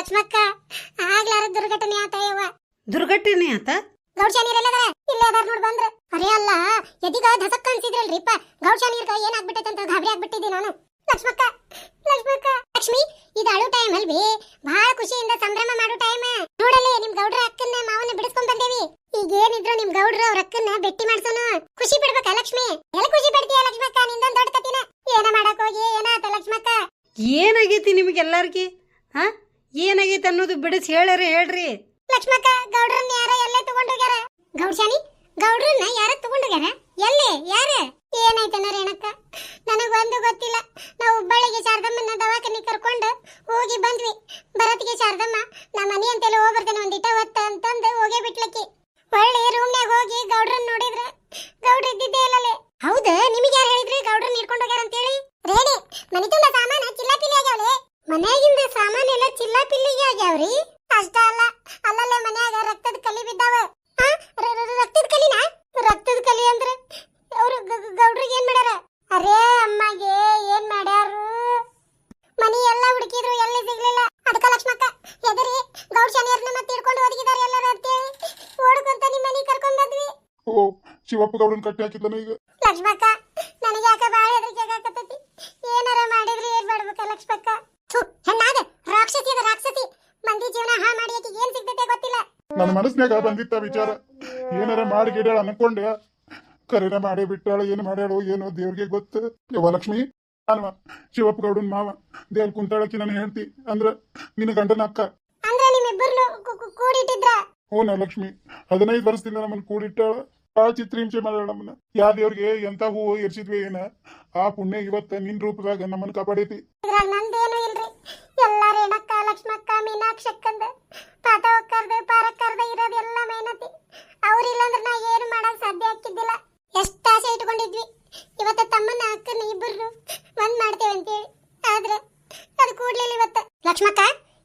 ಲಕ್ಷ್ಮಕ್ಕ ಆಗ್ಲಾರ ದುರ್ಘಟನೆ ಆತ ಯವ್ವ. ದುರ್ಘಟನೆ ಆತ? ಗೌಡ್ಶಾನೀರ್ ಎಲ್ಲದಾರ? ಇಲ್ಲೇ ಅದಾರ ನೋಡ್ ಬಂದ್ರ. ಅರೇ ಅಲ್ಲ ಎದಿಗ ಧಸಕ್ ಅನ್ಸಿದ್ರಲ್ರಿಪ್ಪ ಗೌಡ್ಶಾನೀರ್ಗ ಏನಾಗ್ಬಿಟ್ಟೈತೆ ಅಂತ ಗಾಬರಿ ಆಗ್ಬಿಟ್ಟಿದ್ದೆ ನಾನು. ಲಕ್ಷ್ಮಕ್ಕ ಲಕ್ಷ್ಮಕ್ಕ. ಲಕ್ಷ್ಮಿ ಇದು ಅಳು ಟೈಮ್ ಅಲ್ವಿ? ಬಹಳ ಖುಷಿಯಿಂದ ಸಂಭ್ರಮ ಮಾಡೋ ಟೈಮ್ ನೋಡಲೇ ನಿಮ್ ಗೌಡ್ರ ಅಕ್ಕನ್ನ ಮಾವನ್ನ ಬಿಡಿಸ್ಕೊಂಡ್ ಬಂದೇವಿ. ಈಗ ಏನಿದ್ರು ನಿಮ್ ಗೌಡ್ರ ಅವ್ರ ಅಕ್ಕನ್ನ ಭೇಟಿ ಮಾಡ್ಸೋನು. ಖುಷಿ ಪಡ್ಬೇಕ ಲಕ್ಷ್ಮಿ? ಎಲ್ಲ ಖುಷಿ ಪಡ್ತೀಯ ಲಕ್ಷ್ಮಕ್ಕ ನಿಂದೊಂದ್ ದೊಡ್ಡ ಕತಿನ ಏನ ಮಾಡಕ್ ಹೋಗಿ? ಏನಾತ ಲಕ್ಷ್ಮಕ್ಕ? ಏನಾಗೈತಿ ನಿಮಗೆಲ್ಲರಿಗೆ? ಏನಾಗೈತಿ ಅನ್ನೋದು ಬಿಡಿಸಿ ಹೇಳ್ರಿ ಹೇಳ್ರಿ. ಲಕ್ಷ್ಮಕ್ಕ, ಗೌಡ್ರನ್ನ ಯಾರ ಎಲ್ಲೇ ತಗೊಂಡೋಗ್ಯಾರ? ಗೌಡ್ಶಾನಿ ಗೌಡ್ರನ್ನ ಯಾರ ತಗೊಂಡೋಗ್ಯಾರ? ಎಲ್ಲಿ, ಯಾರ? ಏನಾಯ್ತನ ರೇಣಕ್ಕ ನನಗ ಒಂದು ಗೊತ್ತಿಲ್ಲ. ನಾವು ಹುಬ್ಬಳ್ಳಿಗೆ ಶಾರದಮ್ಮನ ದವಾಖಾನೆ ಕರ್ಕೊಂಡು ಹೋಗಿ ಬಂದ್ವಿ. ಭರತ್ಗೆ ಶಾರದಮ್ಮ ನಮ್ಮ ಮನೆ ಅಂತೆಲ್ಲ ಹೋಗ್ಬರ್ತೇನೆ ಒಂದಿಟ ಹೊತ್ತ ಅಂತಂದು ಹೋಗೇ ಬಿಟ್ಲಕ್ಕಿ ಒಳ್ಳೆ ರೂಮ್ನ್ಯಾಗ ಹೋಗಿ ಗೌಡ್ರನ್ನ ನೋಡಿದ್ರ ಗೌಡ್ರ ಇದ್ದಿದ್ದೇ ಇಲ್ಲಲೇ ಹೌದ ನಿಮಗೆ ಯಾರು ಹೇಳಿದ್ರಿ ಗೌಡ್ರನ್ನ ಹಿಡ್ಕೊಂಡು ಹೋಗ್ಯಾರ ಅಂತೇಳಿ ರೇಣಿ ಮನೆ ತುಂಬ ಸಾಮಾನ ಚಿಲ್ಲಾಪಿಲ್ಲಿ ಆಗ್ಯಾವಲೆ ಮನ್ಯಾಗಿಂದ ಸಾಮಾನೆಲ್ಲ ಚಿಲ್ಲಾಪಿಲ್ಲಿಗೆ ಆಗ್ಯಾವ್ರಿ ಅಷ್ಟ ಅಲ್ಲ ಅಲ್ಲಲ್ಲೇ ಮನ್ಯಾಗ ರಕ್ತದ ಕಲಿ ಬಿದ್ದಾವ ಆ, ರ- ರ- ರಕ್ತದ ಕಲಿನ ರಕ್ತದ ಕಲಿ ಅಂದ್ರೆ ಅವ್ರು ಗೌಡ್ರಿಗೆ ಏನ್ ಮಾಡ್ಯಾರ ಅರೇ ಅಮ್ಮಗೆ ಏನ್ ಮಾಡ್ಯಾರು ಮನಿ ಎಲ್ಲ ಹುಡುಕಿದ್ರು ಎಲ್ಲಿ ಸಿಗ್ಲಿಲ್ಲ ಅದಕ್ಕ ಲಕ್ಷ್ಮಕ್ಕ ಎದರಿ ಗೌಡ್ ಶನಿಯರ್ನ ಮತ್ತೆ ಹಿಡ್ಕೊಂಡು ಒದಗಿದಾರೆ ಎಲ್ಲರ ಅಂತೇಳಿ ಓಡ್ಕೊಂತ ನಿಮ್ ಮನಿ ಕರ್ಕೊಂಡ್ ಬಂದ್ವಿ ಓ ಶಿವಪ್ಪ ಗೌಡನ್ ಕಟ್ಟಿ ಹಾಕಿದ್ದಾನೆ ಈಗ. ಲಕ್ಷ್ಮಕ್ಕ ನನಗೆ ಯಾಕ ಬಾಳ ಹೆದರಿಕೆ ಆಗತೈತಿ ಏನಾರ ಮಾಡಿದ್ರೆ ಏನ್ ಮಾಡ್ಬೇಕ ಲಕ್ಷ್ಮಕ್ಕ? ಥು, ಹೆಣ್ಣಾದ ರಾಕ್ಷಸಿ ಅದ ರಾಕ್ಷಸಿ. ಮಂದಿ ಜೀವನ ಹಾ ಮಾಡಿ ಆಕಿಗೆ ಏನ್ ಸಿಗ್ತೈತೆ ಗೊತ್ತಿಲ್ಲ. ನನ್ನ ಮನಸ್ನಾಗ ಬಂದಿತ್ತ ವಿಚಾರ. ಏನಾರ ಮಾಡಿ ಗಿಡಾಳ ಅನ್ಕೊಂಡೆ. ಕರೆನ ಮಾಡಿ ಬಿಟ್ಟಾಳ ಏನು ಮಾಡ್ಯಾಳು ಏನೋ ದೇವ್ರಿಗೆ ಗೊತ್ತು. ಯವ್ವ ಲಕ್ಷ್ಮಿ ಅಲ್ವಾ? ಶಿವಪ್ಪ ಗೌಡನ್ ಮಾವ ದೇವ್ರ ಕುಂತಾಳಕಿ ನನ್ನ ಹೇಳ್ತಿ ಅಂದ್ರ ನಿನ್ನ ಗಂಡನ ಅಕ್ಕ. ಅಂದ್ರೆ ನಿಮ್ಮಿಬ್ಬರನ್ನು ಕೂಡಿಟ್ಟಿದ್ರ? ಹೂನ ಲಕ್ಷ್ಮಿ ಹದಿನೈದು ವರ್ಷದಿಂದ ನಮ್ಮನ್ನ ಕೂಡಿಟ್ಟಾಳ. ಆ ಚಿತ್ರಹಿಂಸೆ ಮಾಡ್ಯಾಳ ನಮ್ಮನ್ನ. ಯಾ ದೇವ್ರಿಗೆ ಎಂತ ಹೂವು ಎರ್ಸಿದ್ವಿ ಏನ? ಆ ಪುಣ್ಯ ಇವತ್ತ ನಿನ್ ರೂಪದಾಗ ನಮ್ಮನ್ನ ಕಾಪಾಡೈತಿ. ಇದ್ರಾಗ ನಂದೇನು ಇಲ್ರಿ. ಎಲ್ಲ ರೇಣಕ್ಕ ಲಕ್ಷ್ಮಕ್ಕ, ಮೀನಾಕ್ಷಕ್ಕಂದ, ಪಾತವಕ್ಕರ್ದ, ಪಾರಕ್ಕರ್ದ ಇರೋದು ಎಲ್ಲ ಮೇನತಿ. ಅವ್ರಿಲ್ಲ ಅಂದ್ರೆ ಮಾಡಕ್ ಸಾಧ್ಯ ಆಕ್ಕಿದ್ದಿಲ್ಲ ಎಷ್ಟ್ ಆಸೆ ಇಟ್ಕೊಂಡಿದ್ವಿ ಇವತ್ತ ತಮ್ಮನ್ನ ಅಕ್ಕನ ಇಬ್ಬರು ಒಂದ್ ಮಾಡ್ತೇವೆ ಅಂತೇಳಿ ಆದ್ರೆ ಅದು ಕೂಡ್ಲಿಲ್ಲ ಇವತ್ತ ಲಕ್ಷ್ಮಕ್ಕ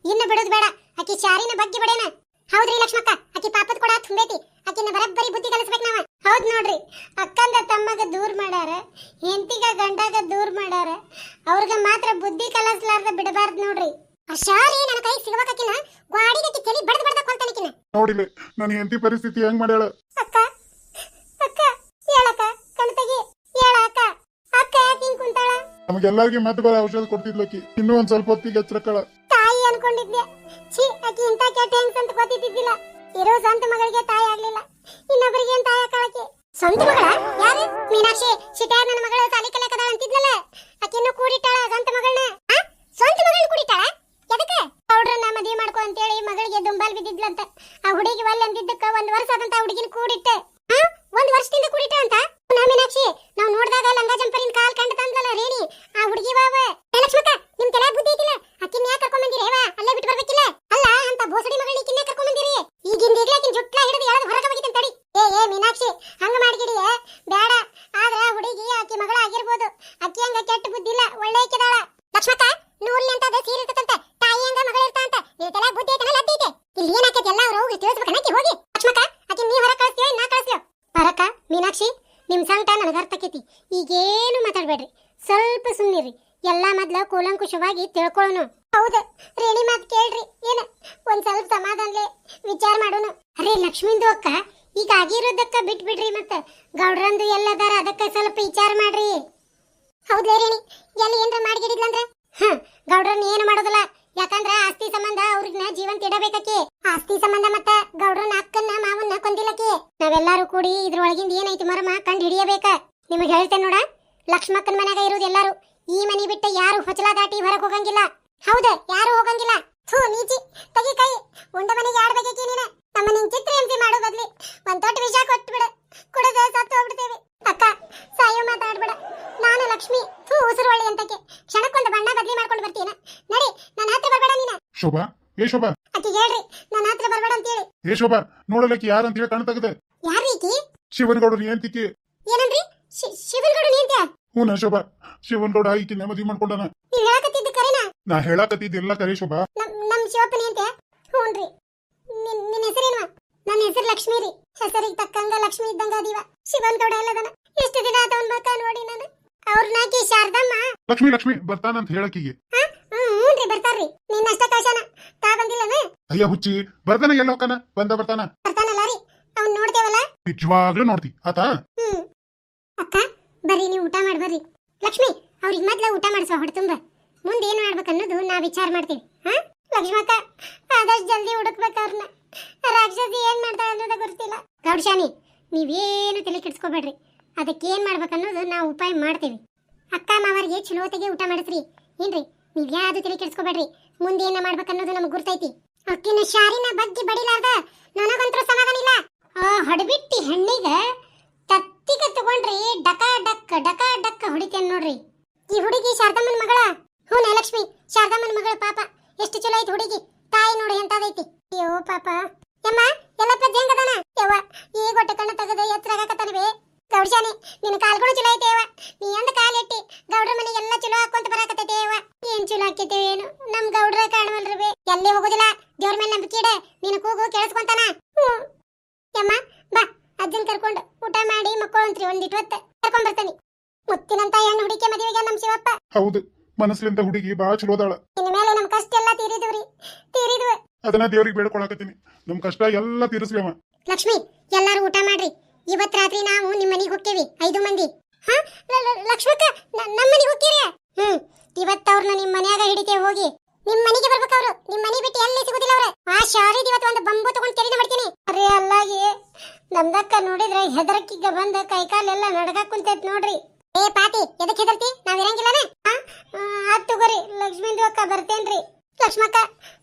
ಇನ್ನು ಬಿಡೋದು ಬೇಡ ಆಕಿ ಶಾರಿನ ಬಗ್ಗೆ ಬಿಡೇನ ಹೌದ್ರಿ ಲಕ್ಷ್ಮಕ್ಕ ಆಕಿ ಪಾಪದ ಕೊಡ ತುಂಬೈತಿ ಆಕಿನ ಬರಬ್ಬರಿ ಬುದ್ಧಿ ಕಲಿಸ್ಬೇಕು ನಾವ ಹೌದ್ ನೋಡ್ರಿ ಅಕ್ಕಂದ ತಮ್ಮಗ ದೂರ್ ಮಾಡ್ಯಾರ? ಹೆಂಡತಿಗ ಗಂಡಾಗ ದೂರ ಮಾಡ್ಯಾರ? ಅವ್ರಿಗೆ ಮಾತ್ರ ಬುದ್ಧಿ ಕಲಸ್ಲಾರ್ದ ಬಿಡಬಾರ್ದು ನೋಡ್ರಿ. ಆ ಶಾರಿ ನನ್ನ ಕೈ ಸಿಗಬೇಕಕ್ಕಿನ ಗಾಡಿಗೆ ಚಳಿ ಬಡದ ಬಡದ ಕೊಲ್ತಾನಿಕಿನ ನೋಡಿಲ್ಲ ನನ್ನ ಹೆಂಡತಿ ಪರಿಸ್ಥಿತಿ ಹೆಂಗ್ ಮಾಡ್ಯಾಳ? ಅಕ್ಕ ಅಕ್ಕ ಹೇಳಕ್ಕ ಕಣ್ತಗಿ ಹೇಳ ಅಕ್ಕ ಅಕ್ಕ ಯಾಕೆ ಹಿಂಗ್ ಕುಂತಾಳ? ನಮಗೆಲ್ಲರಿಗೆ ಮತ್ತೆ ಬೇರೆ ಔಷಧ ಕೊಡ್ತಿದ್ಲಕ್ಕಿ ಇನ್ನೂ ಒಂದ್ ಸ್ವಲ್ಪ ಹೊತ್ತಿಗೆ ಎಚ್ಚರಕ್ಕಳ. ತಾಯಿ ಅನ್ಕೊಂಡಿದ್ದೆ. ಛೀ ಅಕ್ಕಿ ಇಂತ ಕೆಟ್ಟ ಹೆಂಗ್ ಅಂತ ಗೊತ್ತಿದ್ದಿಲ್ಲ ಇರೋ ಸಂತ ಮಗಳಿಗೆ ತಾಯಿ ಆಗ್ಲಿಲ್ಲ. ಇನ್ನೊಬ್ಬರಿಗೆ ಏನ್ ತಾಯಿ ಆಕಾಳಕ್ಕೆ ಸ್ವಂತ ಮಗಳ? ಮೀನಾಕ್ಷಿ ಸಿಟ್ಯಾಗ ನನ್ನ ಮಗಳ ಸಾಲಿ ಕಲಿಯಕದಾಳ ಅಂತಿದ್ನಲ್ಲ ಆಕಿನ್ನು ಕೂಡಿಟ್ಟಾಳ ಸ್ವಂತ ಮಗಳನ್ನ? ಸ್ವಂತ ಮಗಳನ್ನ ಕೂಡಿಟ್ಟಾಳ? ಎದಕ್ಕೆ? ಗೌಡ್ರನ್ನ ಮದುವೆ ಮಾಡ್ಕೊ ಅಂತೇಳಿ ಮಗಳಿಗೆ ದುಂಬಾಲ್ ಬಿದ್ದಿದ್ಲಂತ. ಆ ಹುಡುಗಿ ಒಲ್ಲೆ ಅಂದಿದ್ದಕ್ಕ ಒಂದ್ ವರ್ಷ ಆದಂತ ಹುಡುಗಿನ ಕೂಡಿಟ್ಟೆ? ಒಂದ್ ವರ್ಷದಿಂದ ಕೂಡಿಟ್ಟ ಅಂತ ನಾ ಮೀನಾಕ್ಷಿ ನಾವ್ ನೋಡ್ದಾಗ ಲಂಗ ಜಂಪರಿನ ಕಾಲ್ ಕಂಡ ತಂದ್ಲಲ್ಲ ರೇಣಿ ಆ ಹುಡುಗಿ ಬಾವ ಏ ಲಕ್ಷ್ಮಕ್ಕ ನಿಮ್ ತಲೆ ಬುದ್ಧಿ ಐತಿಲ್ಲ ಅಕ್ಕಿನ ಯಾಕೆ ಕರ್ಕೊಂಡ್ ಬಂದಿರಿ ಹೇವ ಅಲ್ಲೇ ಬಿಟ್ಟು ಬರ್ಬೇಕಿಲ್ಲ ಅಲ್ಲ ಅಂತ ಬೋಸಡಿ ಮಗಳನ್ನ ಕಿನ್ನೆ ಕರ್ಕೊಂಡ್ ಬಂದಿರಿ ಈಗಿಂದ ಈಗ್ಲೇ ಆಕಿನ ಜುಟ್ಲ ಹಿಡಿದು ಎಳೆದು ಹೊರಗೆ ಹೋಗಿತ್ತು ತಡಿ ಏ ಏ ಮೀನಾಕ್ಷಿ ಹಂಗ ಮಾಡ್ಗಿಡಿ ಬೇಡ ಆದ್ರ ಆ ಹುಡುಗಿ ಆಕಿ ಮಗಳ ಆಗಿರ್ಬೋದು ಅಕ್ಕಿ ಹಂಗ ಕೆಟ್ಟ ಬುದ್ಧಿ ಇಲ್ಲ ಒಳ್ಳೆ ಆಕಿದಾಳ ಲಕ್ಷ್ಮಕ್ಕ ನೂರ್ಲಿ ಅಂತ ಅದ ಸೀರೆ ಇರ್ತದಂತೆ ತಾಯಿ ಹಂಗ ಮಗಳ ಇರ್ತಾಂತ ನಿನ್ ತಲೆ ಬುದ್ಧಿ ಐತನ ಲದ್ದಿ ಐತೆ ಇಲ್ಲಿ ಏನಾಕೈತಿ ಎಲ್ಲ ಅವ್ರ ಹೋಗಿ ತಿಳಿಸ್ಬೇಕನಕ್ಕೆ ಹೋಗಿ ಲಕ್ಷ್ಮಕ್ಕ ಆಕಿ ನೀ ಹೊರ ಕಳಿಸ್ತೀವಿ ನಾ ಕಳಿಸ್ತೀವಿ ಪರಕ ಮೀನಾಕ್ಷಿ ನಿಮ್ಮ ಸಂಕಟ ನನಗೆ ಈಗ ಈಗೇನು ಮಾತಾಡಬೇಡ್ರಿ. ಸ್ವಲ್ಪ ಸುಮ್ಮನಿರಿ ಎಲ್ಲಾ ಮೊದ್ಲು ಕೂಲಂಕುಷವಾಗಿ ತಿಳ್ಕೊಳ್ಳೋನು ಹೌದು. ರೇಣಿ ಮಾತ್ ಕೇಳ್ರಿ. ಏನ? ಒಂದ್ ಸ್ವಲ್ಪ ಸಮಾಧಾನಲೆ ವಿಚಾರ ಮಾಡೋನು. ಅರೇ ಲಕ್ಷ್ಮಿಂದು ಅಕ್ಕ ಈಗ ಆಗಿರೋದಕ್ಕ ಬಿಟ್ ಬಿಡ್ರಿ ಮತ್ತ. ಗೌಡ್ರಂದು ಎಲ್ಲದಾರ ಅದಕ್ಕ ಸ್ವಲ್ಪ ವಿಚಾರ ಮಾಡ್ರಿ. ಹೌದ್ಲೇ ರೇಣಿ ಎಲ್ಲಿ ಏನ್ರ ಮಾಡ್ಗಿಡಿದ್ಲಂದ್ರೆ? ಹ ಗೌಡ್ರನ್ನ ಏನು ಮಾಡೋದಿಲ್ಲ. ಯಾಕಂದ್ರ ಆಸ್ತಿ ಸಂಬಂಧ ಅವ್ರನ್ನ ಜೀವಂತ ಇಡಬೇಕಕ್ಕೆ. ಆಸ್ತಿ ಸಂಬಂಧ ಮತ್ತ ಗೌಡ್ರನ್ನ ಅಕ್ಕನ್ನ ಮಾವನ್ನ ಕೊಂದಿಲ್ಲಕ್ಕೆ. ನಾವೆಲ್ಲಾರು ಕೂಡಿ ಇದ್ರೊಳಗಿಂದ ಏನೈತಿ ಮರಮ ಕಂಡು ಹಿಡಿಯಬೇಕ. ನಿಮಗೆ ಹೇಳ್ತೇನೆ ನೋಡ, ಲಕ್ಷ್ಮಕ್ಕನ ಮನ್ಯಾಗ ಇರೋದು ಎಲ್ಲಾರು. ಈ ಮನಿ ಬಿಟ್ಟ ಯಾರು ಹೊಚಲ ದಾಟಿ ಹೊರಗೆ ಹೋಗಂಗಿಲ್ಲ. ಹೌದ, ಯಾರು ಹೋಗಂಗಿಲ್ಲ. ಥೂ, ನೀಚಿ ತಗಿ ಕೈ ಉಂಡ ಮನೆಗೆ ಆಡ್ಬೇಕಿ ನೀನ. ನಮ್ಮ ನಿನ್ ಚಿತ್ರ ಎಂಪಿ ಮಾಡೋ ಬದ್ಲಿ. ಒಂದ್ ದೊಡ್ಡ ವಿಷ ಬಿಡ ಕುಡದ ಸತ್ತು ಹೋಗ್ಬಿಡ್ತೇವೆ ಅಕ್ಕ ಸಾಯೋ ಮಾತಾಡ್ಬೇಡ ನಾನು ಲಕ್ಷ್ಮಿ ಥೂ ಉಸಿರು ಒಳ್ಳೆ ಅಂತಕ್ಕೆ ಕ್ಷಣಕ್ಕೊಂದು ಬಣ್ಣ ಬದ್ಲಿ ಮಾಡ್ಕೊಂಡು ಬರ್ತೀನ ನಡಿ ನನ್ನ ಹತ್ರ ಬರ್ಬೇಡ ನೀನ ಶೋಭಾ ಏ ಶೋಭಾ. ಅಕ್ಕಿ ಹೇಳ್ರಿ ನನ್ನ ಹತ್ರ ಅಂತ ಹೇಳಿ ಏ ಶೋಭಾ ನೋಡಲಕ್ಕಿ ಯಾರು ಅಂತ ಹೇಳಿ ಕಣ್ ತೆಗೆದೆ. ಯಾರು ಈಕಿ? ಶಿವನಗೌಡರು ಏನ್ ತಿಕ್ಕಿ ಏನಂದ್ರಿ ಶಿವನಗೌಡರು ಶಿವನ್ಗೌಡ ನೀಂತ್ಯ ಹೂನ ಶೋಭಾ ಶಿವನಗೌಡ ಈಕಿ ನೆಮ್ಮದಿ ಮಾಡ್ಕೊಂಡನ. ನೀ ಹೇಳಕತ್ತಿದ್ದ ಕರೆನಾ? ನಾ ಹೇಳಾಕತ್ತಿದ್ದೆಲ್ಲ ಕರೆ ಶೋಭಾ. ನಮ್ಮ ಶೋಭಾ ಶಿವಪ್ಪನ ಅಂತೆ ಹ್ಞೂನ್ರಿ ನಿನ್ ಹೆಸರು ಏನು ನನ್ನ ಹೆಸರು ಲಕ್ಷ್ಮಿ ರೀ. ಹೆಸರಿಗೆ ತಕ್ಕಂಗ ಲಕ್ಷ್ಮಿ ಇದ್ದಂಗ ಅದೀವ. ಶಿವನ್ ಗೌಡ ಎಲ್ಲದನ ಎಷ್ಟು ದಿನ ಆತವನ್ ಬಕ ನೋಡಿ ನಾನು. ಅವರ ಆಕಿ ಶಾರದಮ್ಮ. ಲಕ್ಷ್ಮಿ ಲಕ್ಷ್ಮಿ ಬರ್ತಾನಂತ ಹೇಳಕಿಗೆ ಹಾ? ಬಂದಿಲ್ಲನ? ಅಯ್ಯ ಹುಚ್ಚಿ ಬರ್ತಾನ ಎಲ್ಲ ಹೋಗ್ತಾನ? ಬಂದ ಬರ್ತಾನ? ಬರ್ತಾನಲ್ಲ ರೀ ಅವ್ನ್ ನೋಡ್ತೇವಲ್ಲ? ನಿಜವಾಗ್ಲೂ ನೋಡ್ತಿ ಆತ? ಹ್ಮ್. ಅಕ್ಕ ಬರ್ರಿ ನೀವು ಊಟ ಮಾಡ್ಬರ್ರಿ ಲಕ್ಷ್ಮಿ ಅವ್ರಿಗೆ ಮೊದ್ಲ ಊಟ ಮಾಡಿಸುವ ಹೊಡ್ತುಂಬ ಮುಂದೆ ಏನ್ ಮಾಡ್ಬೇಕನ್ನೋದು ನಾ ವಿಚಾರ ಮಾಡ್ತೀವಿ. ಹಾ? ಲಕ್ಷ್ಮಕ್ಕ ಆದಷ್ಟು ಜಲ್ದಿ ಹುಡುಕ್ಬೇಕು ಅವ್ರನ್ನ ರಾಕ್ಷಸಿ ಏನ್ ಮಾಡ್ತಾಳೆ ಅನ್ನೋದ ಗೊತ್ತಿಲ್ಲ. ಗೌಡಶಾನಿ ನೀವೇನು ತಲೆ ಕೆಡ್ಸ್ಕೊಬೇಡ್ರಿ. ಅದಕ್ಕೆ ಏನ್ ಮಾಡ್ಬೇಕು ಅನ್ನೋದು ನಾವು ಉಪಾಯ ಮಾಡ್ತೀವಿ. ಅಕ್ಕ ಮಾವರಿಗೆ ಚಲೋತೆಗೆ ಊಟ ಮಾಡಿಸ್ರಿ. ಏನ್ರಿ ನೀವ್ ಯಾವ್ದು ತಲೆ ಕೆಡ್ಸ್ಕೊಬೇಡ್ರಿ? ಮುಂದೆ ಏನ ಮಾಡ್ಬೇಕು ಅನ್ನೋದು ನಮ್ಗೆ ಗುರ್ತೈತಿ. ಅಕ್ಕಿನ ಶಾರಿನ ಬಗ್ಗೆ ಬಡಿಲಾರ್ದ ನನಗಂತೂ ಸಮಾಧಾನ ಇಲ್ಲ. ಆ ಹೊಡಬಿಟ್ಟಿ ಹೆಣ್ಣಿಗೆ ತತ್ತಿಗ ತಗೊಂಡ್ರಿ ಡಕ ಡಕ್ ಡಕ ಡಕ ಹೊಡಿತೇನ್ ನೋಡ್ರಿ. ಈ ಹುಡುಗಿ ಶಾರದಮ್ಮನ ಮಗಳ? ಹ್ಞೂ ಲಕ್ಷ್ಮಿ ಶಾರದಮ್ಮನ ಮಗಳ ಪಾಪ. ಎಷ್ಟು ಚಲೋ ಐತಿ ಹುಡುಗಿ. ತಾಯಿ ನೋಡಿ ಎಂತದೈತಿ. ಅಯ್ಯೋ ಪಾಪ. ಯಮ್ಮ ಎಲ್ಲಪ್ಪ ಹೆಂಗದಾನ ಯವ್ವ, ಈ ಗೊಟ್ಟೆ ಕಣ್ಣು ತೆಗೆದು ಎತ್ತರಾಗಕತ್ತಾನವೇ ಗೌಡ್ಶಾನಿ ನಿನ್ನ ಕಾಲ್ಗಳು ಚಲೋ ಐತೆ ಯವ್ವ. ನೀ ಎಂದ ಕಾಲ್ ಇಟ್ಟಿ ಗೌಡ್ರ ಮನೆಗೆ ಎಲ್ಲ ಚಲೋ ಹಾಕೊಂತ ಬರಾಕತ್ತೈತೆ ಯವ್ವ ಏನ್ ಚಲೋ ಆಕೈತೆ ಏನು ನಮ್ ಗೌಡ್ರ ಕಾಣವಲ್ರಿ ಬೇ ಎಲ್ಲಿ ಹೋಗೋದಿಲ್ಲ. ದೇವ್ರ ಮೇಲೆ ನಂಬಿಕೆ ಇಡ. ನೀನು ಕೂಗು ಕೇಳಿಸ್ಕೊಂತಾನ? ಯಮ್ಮ ಬಾ. ಅಜ್ಜನ್ ಕರ್ಕೊಂಡು ಊಟ ಮಾಡಿ ಮಕ್ಕಳಂತ್ರಿ ಒಂದಿಟ್ಟು ಹೊತ್ತ. ಕರ್ಕೊಂಡ್ ಬರ್ತಾನೆ. ಮುತ್ತಿನಂತ ಹೆಣ್ಣು ಹುಡುಕಿ ಮದುವೆಗೆ ನಮ್ ಶಿವಪ್ಪ. ಹೌದು. ಮನಸ್ಲಿಂದ ಹುಡುಗಿ ಬಾಳ ಚಲೋದಾಳ. ಇನ್ನ ಮೇಲೆ ನಮ್ ಕಷ್ಟ ಎಲ್ಲ ತೀರಿದ್ವಿ ತೀರಿದ್ವು. ಅದನ್ನ ದೇವ್ರಿಗೆ ಬೇಡ್ಕೊಳಕತ್ತೀನಿ. ನಮ್ ಕಷ್ಟ ಎಲ್ಲ ತೀರಿಸ್ಲೇವ. ಲಕ್ಷ್ಮಿ ಎಲ್ಲಾರು ಊಟ ಮಾಡ್ರಿ. ಇವತ್ ರಾತ್ರಿ ನಾವು ನಿಮ್ ಮನೆಗೆ ಹೋಗ್ತೀವಿ ಐದು ಮಂದಿ. ಹಾ? ಲಕ್ಷ್ಮಕ್ಕ ನ- ನಮ್ ಮನಿಗ್ ಹೋಗ್ತೀರಿ ಹ್ಮ್ ಇವತ್ತ ಅವ್ರನ್ನ ನಿಮ್ ಮನ್ಯಾಗ ಹಿಡಿತೇವೆ ಹೋಗಿ ನಿಮ್ ಮನಿಗೆ ಬರ್ಬೇಕು ಅವ್ರು ನಿಮ್ ಮನಿ ಬಿಟ್ಟು ಎಲ್ಲಿ ಸಿಗುದಿಲ್ಲ ಅವ್ರೆ ಆ ಶಾರಿದ್ ಇವತ್ತು ಒಂದು ಬಂಬು ತಗೊಂಡ್ ತೆರೆದು ಮಾಡ್ತೀನಿ ಅರೆ ಅಲ್ಲಾಗಿ ನಮ್ದಕ್ಕ ನೋಡಿದ್ರೆ ಬಂದ ಕೈಕಾಲೆಲ್ಲ ನಡಗಾಕ್ ಕುಂತೈತ್ ನೋಡ್ರಿ. ಏ, ಪಾತಿ, ಎದಕ್ ಹೆದರ್ತಿ? ನಾವ್ ಇರಂಗಿಲ್ಲನೆ? ಆತ್ ತಗೋರಿ, ಲಕ್ಷ್ಮೀಂದು ಅಕ್ಕ ಬರ್ತೇನ್ರಿ. ಲಕ್ಷ್ಮಕ್ಕ,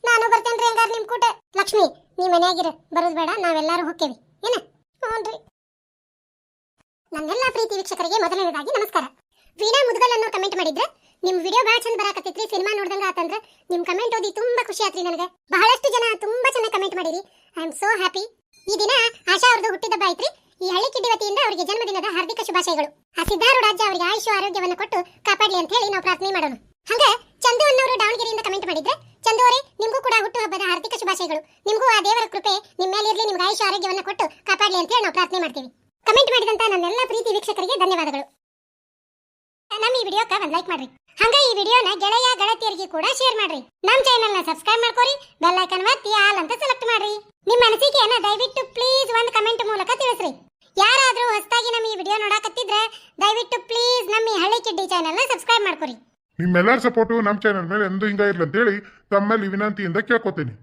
ನಾನು ಬರ್ತೇನ್ರಿ ಹಂಗಾರ ನಿಮ್ ಕೂಟ. ಲಕ್ಷ್ಮಿ, ನೀ ಮನ್ಯಾಗಿರ, ಬರೋದ್ ಬೇಡ, ನಾವೆಲ್ಲಾರು ಹೋಗ್ತೇವಿ ಏನ? ಹ್ಞೂನ್ರಿ ನನ್ನೆಲ್ಲ ಪ್ರೀತಿ ವೀಕ್ಷಕರಿಗೆ ಮೊದಲನೇದಾಗಿ ನಮಸ್ಕಾರ. ವೀಣಾ ಮುದ್ಗಲ್ ಅನ್ನೋ ಕಮೆಂಟ್ ಮಾಡಿದ್ರೆ, ನಿಮ್ ವಿಡಿಯೋ ಬಹಳ ಚಂದ ಬರಾಕತ್ತೈತ್ರಿ, ಸಿನಿಮಾ ನೋಡ್ದಂಗ ಆತಂದ್ರ ನಿಮ್ ಕಮೆಂಟ್ ಓದಿ ತುಂಬಾ ಖುಷಿ ಆತ್ರಿ ನನಗೆ. ಬಹಳಷ್ಟು ಜನ ತುಂಬಾ ಚೆನ್ನಾಗಿ ಕಮೆಂಟ್ ಮಾಡಿರಿ. ಐ ಆಮ್ ಸೋ ಹ್ಯಾಪಿ ಈ ದಿನ ಆಶಾ ಅವ್ರದ್ದು ಹುಟ್ಟಿದಬ್ಬ ಐತ್ರಿ. ಈ ಹಳ್ಳಿ ಕಿಡ್ಡಿ ವತಿಯಿಂದ ಅವರಿಗೆ ಜನ್ಮದಿನದ ಹಾರ್ದಿಕ ಶುಭಾಶಯಗಳು. ಆ ರಾಜ ಅವರಿಗೆ ಆಯುಷ ಆರೋಗ್ಯವನ್ನು ಕೊಟ್ಟು ಕಾಪಾಡಲಿ ಅಂತ ಹೇಳಿ ನಾವು ಪ್ರಾರ್ಥನೆ ಮಾಡೋಣ. ಹಂಗ ಚಂದು ಅನ್ನೋರು ದಾವಣಗೆರೆಯಿಂದ ಕಮೆಂಟ್ ಮಾಡಿದ್ರೆ, ಚಂದು ಅವರೇ, ನಿಮಗೂ ಕೂಡ ಹುಟ್ಟುಹಬ್ಬದ ಹಾರ್ದಿಕ ಶುಭಾಶಯಗಳು. ನಿಮಗೂ ಆ ದೇವರ ಕೃಪೆ ನಿಮ್ಮ ಮೇಲೆ ಇರಲಿ, ನಿಮ್ಗೆ ಆಯುಷ ಆರೋಗ್ಯವನ್ನು ಕೊಟ್ಟು ಕಾಪಾಡಲಿ ಅಂತ ಹೇಳಿ ನಾವು ಪ್ರಾರ್ಥನೆ ಮಾಡ್ತೀವಿ. ಕಮೆಂಟ್ ಮಾಡಿದಂತ ನನ್ನೆಲ್ಲ ಪ್ರೀತಿ ವೀಕ್ಷಕರಿಗೆ ಧನ್ಯವಾದಗಳು. ನಮ್ಮ ಈ ವಿಡಿಯೋಕ್ಕೆ ಒಂದು ಲೈಕ್ ಮಾಡ್ರಿ. ಹಂಗ ಈ ವಿಡಿಯೋನ ಗೆಳೆಯ, ಗೆಳತಿಯರಿಗೆ ಕೂಡ ಶೇರ್ ಮಾಡ್ರಿ. ನಮ್ಮ ಚಾನೆಲ್ನ ಸಬ್ಸ್ಕ್ರೈಬ್ ಮಾಡ್ಕೊರಿ ಬೆಲ್ ಐಕನ್ ಒತ್ತಿ ಆಲ್ ಅಂತ ಸೆಲೆಕ್ಟ್ ಮಾಡ್ರಿ. ನಿಮ್ಮ ಅನಿಸಿಕೆಯನ್ನ ದಯವಿಟ್ಟು ಪ್ಲೀಸ್ ಒಂದು ಕಮೆಂಟ್ ಮೂಲಕ ತಿಳಿಸ್ರಿ. ಯಾರಾದ್ರೂ ಹೊಸದಾಗಿ ನಮ್ಮ ಈ ವಿಡಿಯೋ ನೋಡಕತ್ತಿದ್ರೆ ದಯವಿಟ್ಟು ಪ್ಲೀಸ್ ನಮ್ಮ ಈ ಹಳ್ಳಿ ಕಿಡ್ಡಿ ಚಾನೆಲ್ನ ಸಬ್ಸ್ಕ್ರೈಬ್ ಮಾಡ್ಕೊರಿ. ನಿಮ್ಮೆಲ್ಲರ ಸಪೋರ್ಟು ನಮ್ಮ ಚಾನೆಲ್ ಮೇಲೆ ಎಂದೂ ಹಿಂಗ ಅಂತ ಅಂತೇಳಿ ತಮ್ಮಲ್ಲಿ ವಿನಂತಿಯಿಂದ ಕೇಳ್ಕೊತೀನಿ.